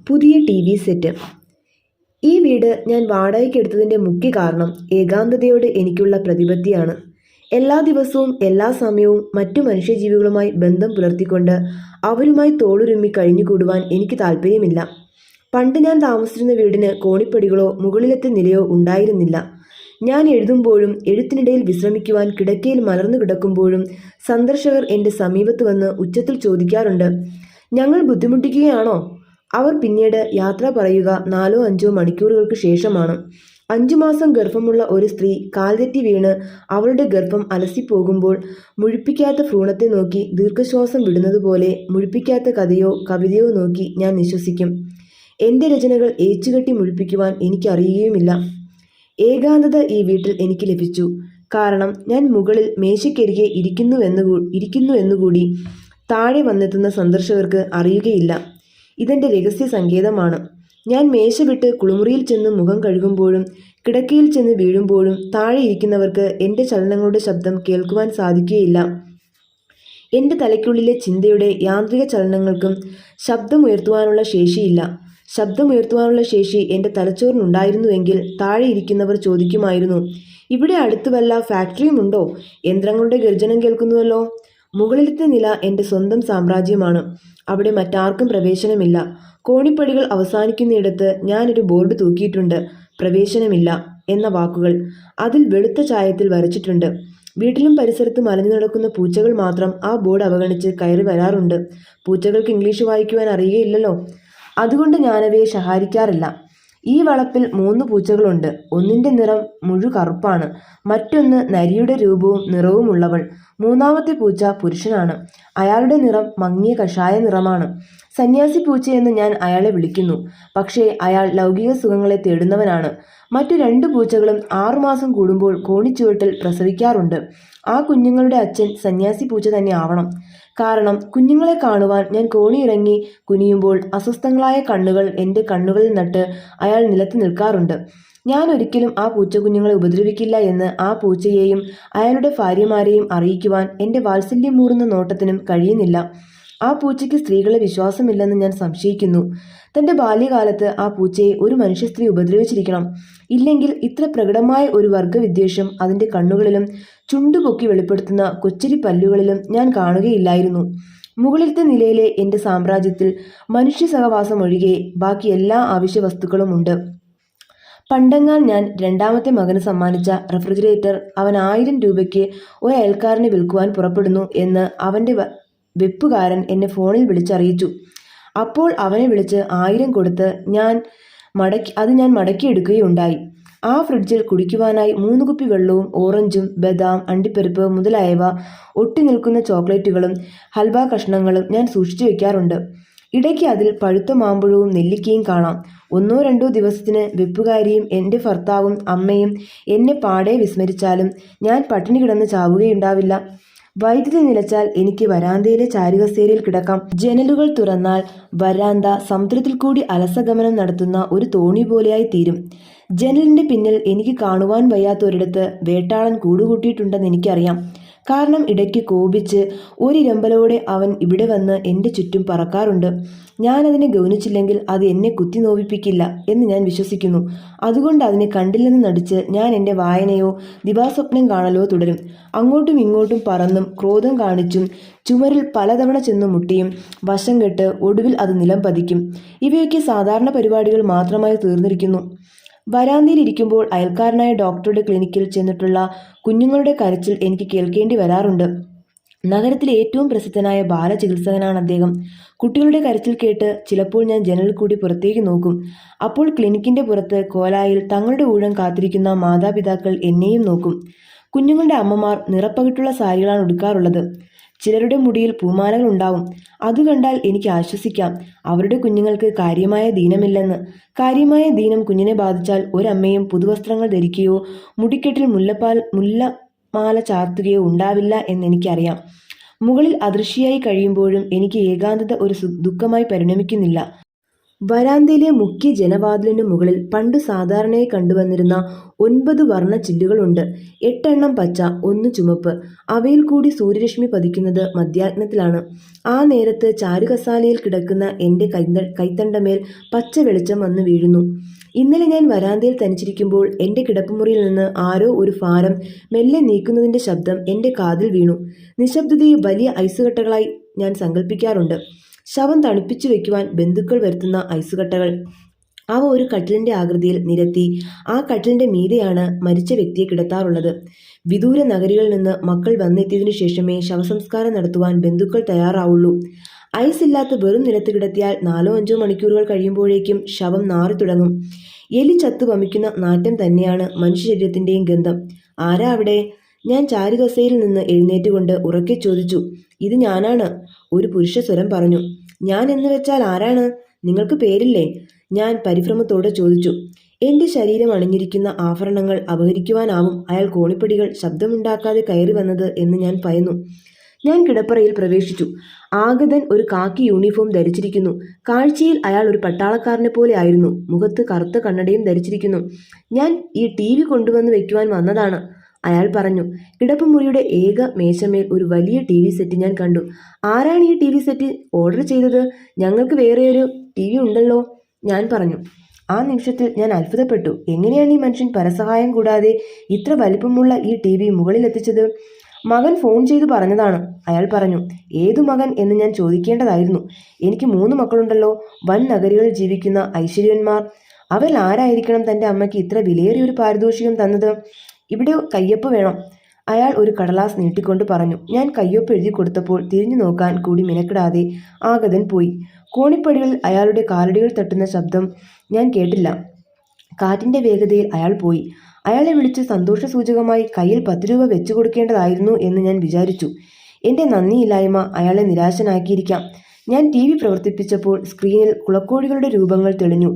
പുതിയ T V set. ഈ വീട് ഞാൻ വാടകയ്ക്കെടുത്തതിന്റെ മുഖ്യ കാരണം ഏകാന്തതയോട് എനിക്കുള്ള പ്രതിപത്തിയാണ്. എല്ലാ ദിവസവും എല്ലാ സമയവും മറ്റു മനുഷ്യജീവികളുമായി ബന്ധം പുലർത്തിക്കൊണ്ട് അവരുമായി തോളുരുമ്മി കഴിഞ്ഞുകൂടുവാൻ എനിക്ക് താല്പര്യമില്ല പണ്ട് ഞാൻ താമസിച്ചിരുന്ന വീടിന് കോണിപ്പടികളോ മുകളിലത്തെ നിലയോ ഉണ്ടായിരുന്നില്ല. ഞാൻ എഴുതുമ്പോഴും എഴുത്തിനിടയിൽ വിശ്രമിക്കുവാൻ കിടക്കയിൽ മലർന്നു കിടക്കുമ്പോഴും സന്ദർശകർ എന്റെ സമീപത്ത് വന്ന് ഉച്ചത്തിൽ ചോദിക്കാറുണ്ട് ഞങ്ങൾ ബുദ്ധിമുട്ടിക്കുകയാണോ? അവർ പിന്നീട് യാത്ര പറയുക നാലോ അഞ്ചോ മണിക്കൂറുകൾക്ക് ശേഷമാണ്. അഞ്ചു മാസം ഗർഭമുള്ള ഒരു സ്ത്രീ കാൽതെറ്റി വീണ് അവളുടെ ഗർഭം അലസിപ്പോകുമ്പോൾ മുഴിപ്പിക്കാത്ത ഭ്രൂണത്തെ നോക്കി ദീർഘശ്വാസം വിടുന്നതുപോലെ മുഴിപ്പിക്കാത്ത കഥയോ കവിതയോ നോക്കി ഞാൻ വിശ്വസിക്കും. എന്റെ രചനകൾ ഏച്ചുകെട്ടി മുഴിപ്പിക്കുവാൻ എനിക്കറിയുകയുമില്ല. ഏകാന്തത ഈ വീട്ടിൽ എനിക്ക് ലഭിച്ചു. കാരണം ഞാൻ മുകളിൽ മേശയ്ക്കരികെ ഇരിക്കുന്നുവെന്നു ഇരിക്കുന്നുവെന്നുകൂടി താഴെ വന്നെത്തുന്ന സന്ദർശകർക്ക് അറിയുകയില്ല. ഇതെന്റെ രഹസ്യ സങ്കേതമാണ്. ഞാൻ മേശ വിട്ട് കുളിമുറിയിൽ ചെന്ന് മുഖം കഴുകുമ്പോഴും കിടക്കയിൽ ചെന്ന് വീഴുമ്പോഴും താഴെ ഇരിക്കുന്നവർക്ക് എന്റെ ചലനങ്ങളുടെ ശബ്ദം കേൾക്കുവാൻ സാധിക്കുകയില്ല. എന്റെ തലയ്ക്കുള്ളിലെ ചിന്തയുടെ യാന്ത്രിക ചലനങ്ങൾക്കും ശബ്ദമുയർത്തുവാനുള്ള ശേഷിയില്ല. ശബ്ദമുയർത്തുവാനുള്ള ശേഷി എന്റെ തലച്ചോറിനുണ്ടായിരുന്നുവെങ്കിൽ താഴെ ഇരിക്കുന്നവർ ചോദിക്കുമായിരുന്നു ഇവിടെ അടുത്ത് വല്ല ഫാക്ടറിയുമുണ്ടോ യന്ത്രങ്ങളുടെ ഗർജനം കേൾക്കുന്നുവല്ലോ? മുകളിലത്തെ നില എന്റെ സ്വന്തം സാമ്രാജ്യമാണ്. അവിടെ മറ്റാർക്കും പ്രവേശനമില്ല. കോണിപ്പടികൾ അവസാനിക്കുന്നിടത്ത് ഞാനൊരു ബോർഡ് തൂക്കിയിട്ടുണ്ട്. പ്രവേശനമില്ല എന്ന വാക്കുകൾ അതിൽ വെളുത്ത ചായത്തിൽ വരച്ചിട്ടുണ്ട്. വീട്ടിലും പരിസരത്തും അലഞ്ഞു നടക്കുന്ന പൂച്ചകൾ മാത്രം ആ ബോർഡ് അവഗണിച്ച് കയറി വരാറുണ്ട്. പൂച്ചകൾക്ക് ഇംഗ്ലീഷ് വായിക്കുവാൻ അറിയുകയില്ലല്ലോ. അതുകൊണ്ട് ഞാനവയെ ശഹാരിക്കാറില്ല. ഈ വളപ്പിൽ മൂന്ന് പൂച്ചകളുണ്ട്. ഒന്നിന്റെ നിറം മുഴു കറുപ്പാണ്. മറ്റൊന്ന് നരിയുടെ രൂപവും നിറവുമുള്ളവൾ മൂന്നാമത്തെ പൂച്ച പുരുഷനാണ്. അയാളുടെ നിറം മങ്ങിയ കഷായ നിറമാണ്. സന്യാസി പൂച്ചയെന്ന് ഞാൻ അയാളെ വിളിക്കുന്നു. പക്ഷേ അയാൾ ലൗകിക സുഖങ്ങളെ തേടുന്നവനാണ്. മറ്റു രണ്ട് പൂച്ചകളും ആറുമാസം കൂടുമ്പോൾ കോണിച്ചുവട്ടിൽ പ്രസവിക്കാറുണ്ട്. ആ കുഞ്ഞുങ്ങളുടെ അച്ഛൻ സന്യാസി പൂച്ച തന്നെ ആവണം. കാരണം കുഞ്ഞുങ്ങളെ കാണുവാൻ ഞാൻ കോണിയിറങ്ങി കുനിയുമ്പോൾ അസ്വസ്ഥങ്ങളായ കണ്ണുകൾ എന്റെ കണ്ണുകളിൽ നട്ട് അയാൾ നിലത്ത് നിൽക്കാറുണ്ട്. ഞാൻ ഒരിക്കലും ആ പൂച്ചക്കുഞ്ഞുങ്ങളെ ഉപദ്രവിക്കില്ല എന്ന് ആ പൂച്ചയെയും അയാളുടെ ഭാര്യമാരെയും അറിയിക്കുവാൻ എന്റെ വാത്സല്യം മൂറുന്ന നോട്ടത്തിനും കഴിയുന്നില്ല. ആ പൂച്ചയ്ക്ക് സ്ത്രീകളെ വിശ്വാസമില്ലെന്ന് ഞാൻ സംശയിക്കുന്നു. തന്റെ ബാല്യകാലത്ത് ആ പൂച്ചയെ ഒരു മനുഷ്യ സ്ത്രീ ഉപദ്രവിച്ചിരിക്കണം. ഇല്ലെങ്കിൽ ഇത്ര പ്രകടമായ ഒരു വർഗവിദ്വേഷം അതിന്റെ കണ്ണുകളിലും ചുണ്ടുപൊക്കി വെളിപ്പെടുത്തുന്ന കൊച്ചരി പല്ലുകളിലും ഞാൻ കാണുകയില്ലായിരുന്നു. മുകളിലത്തെ നിലയിലെ എന്റെ സാമ്രാജ്യത്തിൽ മനുഷ്യ സഹവാസം ഒഴികെ ബാക്കി എല്ലാ ആവശ്യ വസ്തുക്കളും ഉണ്ട്. പണ്ടെങ്ങാൻ ഞാൻ രണ്ടാമത്തെ മകന് സമ്മാനിച്ച റെഫ്രിജറേറ്റർ അവൻ ആയിരം രൂപയ്ക്ക് ഒരു അയൽക്കാരനെ വിൽക്കുവാൻ പുറപ്പെടുന്നു എന്ന് അവന്റെ വെപ്പുകാരൻ എന്നെ ഫോണിൽ വിളിച്ചറിയിച്ചു. അപ്പോൾ അവനെ വിളിച്ച് ആയിരം കൊടുത്ത് ഞാൻ മടക്കി അത് ഞാൻ മടക്കിയെടുക്കുകയുണ്ടായി. ആ ഫ്രിഡ്ജിൽ കുടിക്കുവാനായി മൂന്ന് കുപ്പി വെള്ളവും ഓറഞ്ചും ബദാം അണ്ടിപ്പരിപ്പ് മുതലായവ ഒട്ടി നിൽക്കുന്ന ചോക്ലേറ്റുകളും ഹൽവ കഷ്ണങ്ങളും ഞാൻ സൂക്ഷിച്ചു വെക്കാറുണ്ട്. ഇടയ്ക്ക് അതിൽ പഴുത്ത മാമ്പഴവും നെല്ലിക്കയും കാണാം. ഒന്നോ രണ്ടോ ദിവസത്തിന് വെപ്പുകാരിയും എന്റെ ഭർത്താവും അമ്മയും എന്നെ പാടെ വിസ്മരിച്ചാലും ഞാൻ പട്ടിണി കിടന്ന് ചാവുകയുണ്ടാവില്ല. വൈദ്യുതി നിലച്ചാൽ എനിക്ക് വരാന്തയിലെ ചാരുകസേരയിൽ കിടക്കാം. ജനലുകൾ തുറന്നാൽ വരാന്ത സമുദ്രത്തിൽ കൂടി അലസഗമനം നടത്തുന്ന ഒരു തോണി പോലെയായി തീരും. ജനലിന്റെ പിന്നിൽ എനിക്ക് കാണുവാൻ വയ്യാത്തൊരിടത്ത് വേട്ടാളൻ കൂടുകൂട്ടിയിട്ടുണ്ടെന്ന് എനിക്കറിയാം. കാരണം ഇടയ്ക്ക് കോപിച്ച് ഒരിരമ്പലോടെ അവൻ ഇവിടെ വന്ന് എന്റെ ചുറ്റും പറക്കാറുണ്ട്. ഞാൻ അതിനെ ഗൗനിച്ചില്ലെങ്കിൽ അത് എന്നെ കുത്തി നോവിപ്പിക്കില്ല എന്ന് ഞാൻ വിശ്വസിക്കുന്നു. അതുകൊണ്ട് അതിനെ കണ്ടില്ലെന്ന് നടിച്ച് ഞാൻ എന്റെ വായനയോ ദിവാസ്വപ്നം കാണലോ തുടരും. അങ്ങോട്ടും ഇങ്ങോട്ടും പറന്നും ക്രോധം കാണിച്ചും ചുമരിൽ പലതവണ ചെന്ന് മുട്ടിയും വശം കെട്ട് ഒടുവിൽ അത് നിലം പതിക്കും. ഇവയൊക്കെ സാധാരണ പരിപാടികൾ മാത്രമായി തീർന്നിരിക്കുന്നു. വരാന്തയിലിരിക്കുമ്പോൾ അയൽക്കാരനായ ഡോക്ടറുടെ ക്ലിനിക്കിൽ ചെന്നിട്ടുള്ള കുഞ്ഞുങ്ങളുടെ കരച്ചിൽ എനിക്ക് കേൾക്കേണ്ടി വരാറുണ്ട്. നഗരത്തിലെ ഏറ്റവും പ്രസിദ്ധനായ ബാലചികിത്സകനാണ് അദ്ദേഹം. കുട്ടികളുടെ കരച്ചിൽ കേട്ട് ചിലപ്പോൾ ഞാൻ ജനലിൽ കൂടി പുറത്തേക്ക് നോക്കും. അപ്പോൾ ക്ലിനിക്കിന്റെ പുറത്ത് കോലായിൽ തങ്ങളുടെ ഊഴം കാത്തിരിക്കുന്ന മാതാപിതാക്കൾ എന്നെയും നോക്കും. കുഞ്ഞുങ്ങളുടെ അമ്മമാർ നിറപ്പകിട്ടുള്ള സാരികളാണ് ഉടുക്കാറുള്ളത്. ചിലരുടെ മുടിയിൽ പൂമാലകൾ ഉണ്ടാവും. അത് കണ്ടാൽ എനിക്ക് ആശ്വസിക്കാം. അവരുടെ കുഞ്ഞുങ്ങൾക്ക് കാര്യമായ ദീനമില്ലെന്ന്. കാര്യമായ ദീനം കുഞ്ഞിനെ ബാധിച്ചാൽ ഒരമ്മയും പുതുവസ്ത്രങ്ങൾ ധരിക്കുകയോ മുടിക്കെട്ടിൽ മുല്ലപ്പാൽ മുല്ലമാല ചാർത്തുകയോ ഉണ്ടാവില്ല എന്നെനിക്കറിയാം മുകളിൽ അദൃശ്യയായി കഴിയുമ്പോഴും എനിക്ക് ഏകാന്തത ഒരു ദുഃഖമായി പരിണമിക്കുന്നില്ല. വരാന്തയിലെ മുഖ്യ ജനവാതിലിനു മുകളിൽ പണ്ട് സാധാരണയായി കണ്ടുവന്നിരുന്ന ഒൻപത് വർണ ചില്ലുകളുണ്ട്. എട്ടെണ്ണം പച്ച ഒന്ന് ചുമപ്പ്. അവയിൽ കൂടി സൂര്യരശ്മി പതിക്കുന്നത് മധ്യാഹ്നത്തിലാണ്. ആ നേരത്ത് ചാരുകസാലയിൽ കിടക്കുന്ന എന്റെ കൈത കൈത്തണ്ടമേൽ പച്ച വെളിച്ചം വന്ന് വീഴുന്നു. ഇന്നലെ ഞാൻ വരാന്തയിൽ തനിച്ചിരിക്കുമ്പോൾ എന്റെ കിടപ്പുമുറിയിൽ നിന്ന് ആരോ ഒരു ഫാരം മെല്ലെ നീക്കുന്നതിന്റെ ശബ്ദം എന്റെ കാതിൽ വീണു. നിശബ്ദതയെ വലിയ ഐസുകട്ടകളായി ഞാൻ സങ്കല്പിക്കാറുണ്ട് ശവം തണുപ്പിച്ചു വെക്കുവാൻ ബന്ധുക്കൾ വരുത്തുന്ന ഐസുകട്ടകൾ അവ ഒരു കട്ടിലിന്റെ ആകൃതിയിൽ നിരത്തി ആ കട്ടിലിന്റെ മീതെയാണ് മരിച്ച വ്യക്തിയെ കിടത്താറുള്ളത്. വിദൂര നഗരികളിൽ നിന്ന് മക്കൾ വന്നെത്തിയതിനു ശേഷമേ ശവസംസ്കാരം നടത്തുവാൻ ബന്ധുക്കൾ തയ്യാറാവുള്ളൂ. ഐസ് ഇല്ലാത്ത വെറും നിലത്ത് കിടത്തിയാൽ നാലോ അഞ്ചോ മണിക്കൂറുകൾ കഴിയുമ്പോഴേക്കും ശവം നാറി തുടങ്ങും. എലി ചത്തു വമിക്കുന്ന നാറ്റം തന്നെയാണ് മനുഷ്യ ശരീരത്തിന്റെയും ഗന്ധം. ആരാ അവിടെ? ഞാൻ ചാരുകസയിൽ നിന്ന് എഴുന്നേറ്റുകൊണ്ട് ഉറക്കെ ചോദിച്ചു ഇത് ഞാനാണ്. ഒരു പുരുഷ സ്വരം പറഞ്ഞു ഞാൻ എന്ന് വെച്ചാൽ ആരാണ്? നിങ്ങൾക്ക് പേരില്ലേ? ഞാൻ പരിഭ്രമത്തോടെ ചോദിച്ചു എന്റെ ശരീരം അണിഞ്ഞിരിക്കുന്ന ആഭരണങ്ങൾ അപഹരിക്കുവാനാവും. അയാൾ കോണിപ്പടികൾ ശബ്ദമുണ്ടാക്കാതെ കയറി വന്നത് എന്ന് ഞാൻ പയന്നു ഞാൻ കിടപ്പറയിൽ പ്രവേശിച്ചു. ആഗതൻ ഒരു കാക്കി യൂണിഫോം ധരിച്ചിരിക്കുന്നു. കാഴ്ചയിൽ അയാൾ ഒരു പട്ടാളക്കാരനെ പോലെ ആയിരുന്നു. മുഖത്ത് കറുത്ത കണ്ണടയും ധരിച്ചിരിക്കുന്നു. ഞാൻ ഈ ടി വി കൊണ്ടുവന്ന് വെക്കുവാൻ വന്നതാണ്. അയാൾ പറഞ്ഞു കിടപ്പുമുറിയുടെ ഏക മേശമേൽ ഒരു വലിയ ടി വി സെറ്റ് ഞാൻ കണ്ടു. ആരാണ് ഈ ടി വി സെറ്റ് ഓർഡർ ചെയ്തത്? ഞങ്ങൾക്ക് വേറെ ഒരു ടി വി ഉണ്ടല്ലോ ഞാൻ പറഞ്ഞു. ആ നിമിഷത്തിൽ ഞാൻ അത്ഭുതപ്പെട്ടു. എങ്ങനെയാണ് ഈ മനുഷ്യൻ പരസഹായം കൂടാതെ ഇത്ര വലിപ്പമുള്ള ഈ ടി വി മുകളിലെത്തിച്ചത്? മകൻ ഫോൺ ചെയ്തു പറഞ്ഞതാണ് അയാൾ പറഞ്ഞു. ഏതു മകൻ എന്ന് ഞാൻ ചോദിക്കേണ്ടതായിരുന്നു. എനിക്ക് മൂന്ന് മക്കളുണ്ടല്ലോ. വൻ നഗരികളിൽ ജീവിക്കുന്ന ഐശ്വര്യന്മാർ. അവരിൽ ആരായിരിക്കണം തന്റെ അമ്മയ്ക്ക് ഇത്ര വിലയേറിയ ഒരു പാരിതോഷികം തന്നത്? ഇവിടെ കയ്യൊപ്പ് വേണം. അയാൾ ഒരു കടലാസ് നീട്ടിക്കൊണ്ട് പറഞ്ഞു. ഞാൻ കയ്യൊപ്പ് എഴുതി കൊടുത്തപ്പോൾ തിരിഞ്ഞു നോക്കാൻ കൂടി മിനക്കിടാതെ ആഗതൻ പോയി. കോണിപ്പടികളിൽ അയാളുടെ കാലടികൾ തട്ടുന്ന ശബ്ദം ഞാൻ കേട്ടില്ല. കാറ്റിന്റെ വേഗതയിൽ അയാൾ പോയി. അയാളെ വിളിച്ച് സന്തോഷസൂചകമായി കയ്യിൽ പത്ത് രൂപ വെച്ചു കൊടുക്കേണ്ടതായിരുന്നു എന്ന് ഞാൻ വിചാരിച്ചു. എന്റെ നന്ദിയില്ലായ്മ അയാളെ നിരാശനാക്കിയിരിക്കാം. ഞാൻ ടി വി പ്രവർത്തിപ്പിച്ചപ്പോൾ സ്ക്രീനിൽ കുളക്കോഴികളുടെ രൂപങ്ങൾ തെളിഞ്ഞു.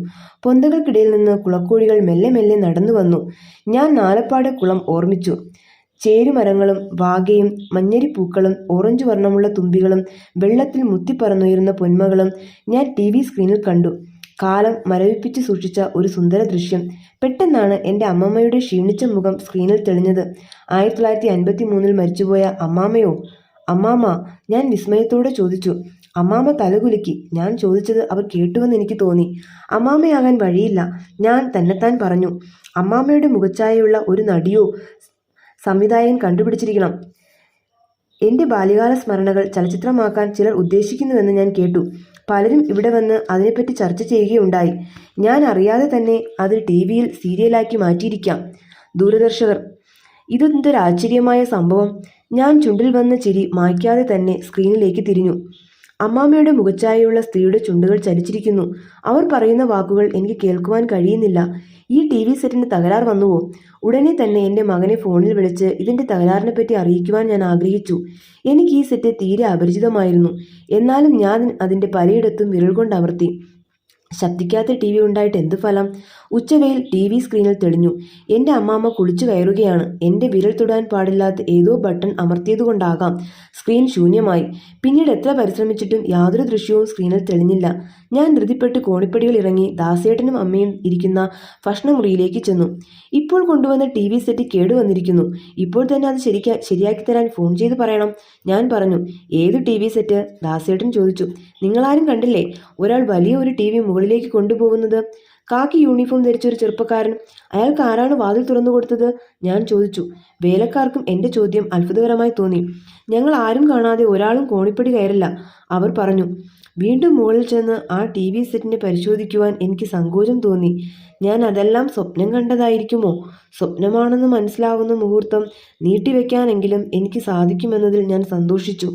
പൊന്തകൾക്കിടയിൽ നിന്ന് കുളക്കോഴികൾ മെല്ലെ മെല്ലെ നടന്നു വന്നു. ഞാൻ നാലപ്പാട് കുളം ഓർമ്മിച്ചു. ചേരുമരങ്ങളും വാകയും മഞ്ഞരിപ്പൂക്കളും ഓറഞ്ച് വർണമുള്ള തുമ്പികളും വെള്ളത്തിൽ മുത്തിപ്പറന്നുയരുന്ന പൊന്മകളും ഞാൻ ടി വി സ്ക്രീനിൽ കണ്ടു. കാലം മരവിപ്പിച്ച് സൂക്ഷിച്ച ഒരു സുന്ദര ദൃശ്യം. പെട്ടെന്നാണ് എന്റെ അമ്മമ്മയുടെ ക്ഷീണിച്ച മുഖം സ്ക്രീനിൽ തെളിഞ്ഞത്. ആയിരത്തി തൊള്ളായിരത്തി അൻപത്തി മൂന്നിൽ മരിച്ചുപോയ അമ്മാമ്മയോ? അമ്മാമ്മ ഞാൻ വിസ്മയത്തോടെ ചോദിച്ചു. അമ്മാമ്മ തലകുലുക്കി. ഞാൻ ചോദിച്ചത് അവർ കേട്ടുവെന്ന് എനിക്ക് തോന്നി. അമ്മാമ്മയാകാൻ വഴിയില്ല. ഞാൻ തന്നെത്താൻ പറഞ്ഞു. അമ്മാമ്മയുടെ മുഖച്ഛായയുള്ള ഒരു നടിയോ സംവിധായകൻ കണ്ടുപിടിച്ചിരിക്കണം. എന്റെ ബാല്യകാല സ്മരണകൾ ചലച്ചിത്രമാക്കാൻ ചിലർ ഉദ്ദേശിക്കുന്നുവെന്ന് ഞാൻ കേട്ടു. പലരും ഇവിടെ വന്ന് അതിനെപ്പറ്റി ചർച്ച ചെയ്യുകയുണ്ടായി. ഞാൻ അറിയാതെ തന്നെ അത് ടി വിയിൽ സീരിയലാക്കി മാറ്റിയിരിക്കാം. ദൂരദർശകർ ഇതെന്തൊരാശ്ചര്യമായ സംഭവം. ഞാൻ ചുണ്ടിൽ വന്ന ചിരി മായ്ക്കാതെ തന്നെ സ്ക്രീനിലേക്ക് തിരിഞ്ഞു. അമ്മാമ്മയുടെ മുഖച്ചായയുള്ള സ്ത്രീയുടെ ചുണ്ടുകൾ ചലിച്ചിരിക്കുന്നു. അവർ പറയുന്ന വാക്കുകൾ എനിക്ക് കേൾക്കുവാൻ കഴിയുന്നില്ല. ഈ ടി വി സെറ്റിന് തകരാർ വന്നുവോ? ഉടനെ തന്നെ എന്റെ മകനെ ഫോണിൽ വിളിച്ച് ഇതിന്റെ തകരാറിനെ പറ്റി അറിയിക്കുവാൻ ഞാൻ ആഗ്രഹിച്ചു. എനിക്ക് ഈ സെറ്റ് തീരെ അപരിചിതമായിരുന്നു. എന്നാലും ഞാൻ അതിന്റെ പലയിടത്തും വിരൽ കൊണ്ട് അമർത്തി. ശബ്ദിക്കാത്ത ടി വി ഉണ്ടായിട്ട് എന്ത് ഫലം? ഉച്ചവെയിൽ ടി വി സ്ക്രീനിൽ തെളിഞ്ഞു. എന്റെ അമ്മാമ്മ കുളിച്ചു കയറുകയാണ്. എന്റെ വിരൽ തൊടാൻ പാടില്ലാത്ത ഏതോ ബട്ടൺ അമർത്തിയതുകൊണ്ടാകാം സ്ക്രീൻ ശൂന്യമായി. പിന്നീട് എത്ര പരിശ്രമിച്ചിട്ടും യാതൊരു ദൃശ്യവും സ്ക്രീനിൽ തെളിഞ്ഞില്ല. ഞാൻ ധൃതിപ്പെട്ട് കോണിപ്പടികൾ ഇറങ്ങി ദാസേട്ടനും അമ്മയും ഇരിക്കുന്ന ഭക്ഷണമുറിയിലേക്ക് ചെന്നു. ഇപ്പോൾ കൊണ്ടുവന്ന ടി വി സെറ്റ് കേടുവന്നിരിക്കുന്നു. ഇപ്പോൾ തന്നെ അത് ശരിക്കാ ശരിയാക്കി തരാൻ ഫോൺ ചെയ്ത് പറയണം. ഞാൻ പറഞ്ഞു ഏത് ടി വി സെറ്റ് ദാസേട്ടൻ ചോദിച്ചു. നിങ്ങളാരും കണ്ടില്ലേ? ഒരാൾ വലിയ ഒരു ടി വി മുകളിലേക്ക് കൊണ്ടുപോകുന്നത്? കാക്കി യൂണിഫോം ധരിച്ച ഒരു ചെറുപ്പക്കാരൻ. അയാൾക്ക് ആരാണ് വാതിൽ തുറന്നു കൊടുത്തത്? ഞാൻ ചോദിച്ചു. വേലക്കാർക്കും എന്റെ ചോദ്യം അത്ഭുതകരമായി തോന്നി. ഞങ്ങൾ ആരും കാണാതെ ഒരാളും കോണിപ്പടി കയറില്ല. അവർ പറഞ്ഞു വീണ്ടും മുകളിൽ ചെന്ന് ആ ടി വി സെറ്റിനെ പരിശോധിക്കുവാൻ എനിക്ക് സങ്കോചം തോന്നി. ഞാൻ അതെല്ലാം സ്വപ്നം കണ്ടതായിരിക്കുമോ? സ്വപ്നമാണെന്ന് മനസ്സിലാവുന്ന മുഹൂർത്തം നീട്ടിവെക്കാനെങ്കിലും എനിക്ക് സാധിക്കുമെന്നതിൽ ഞാൻ സന്തോഷിച്ചു.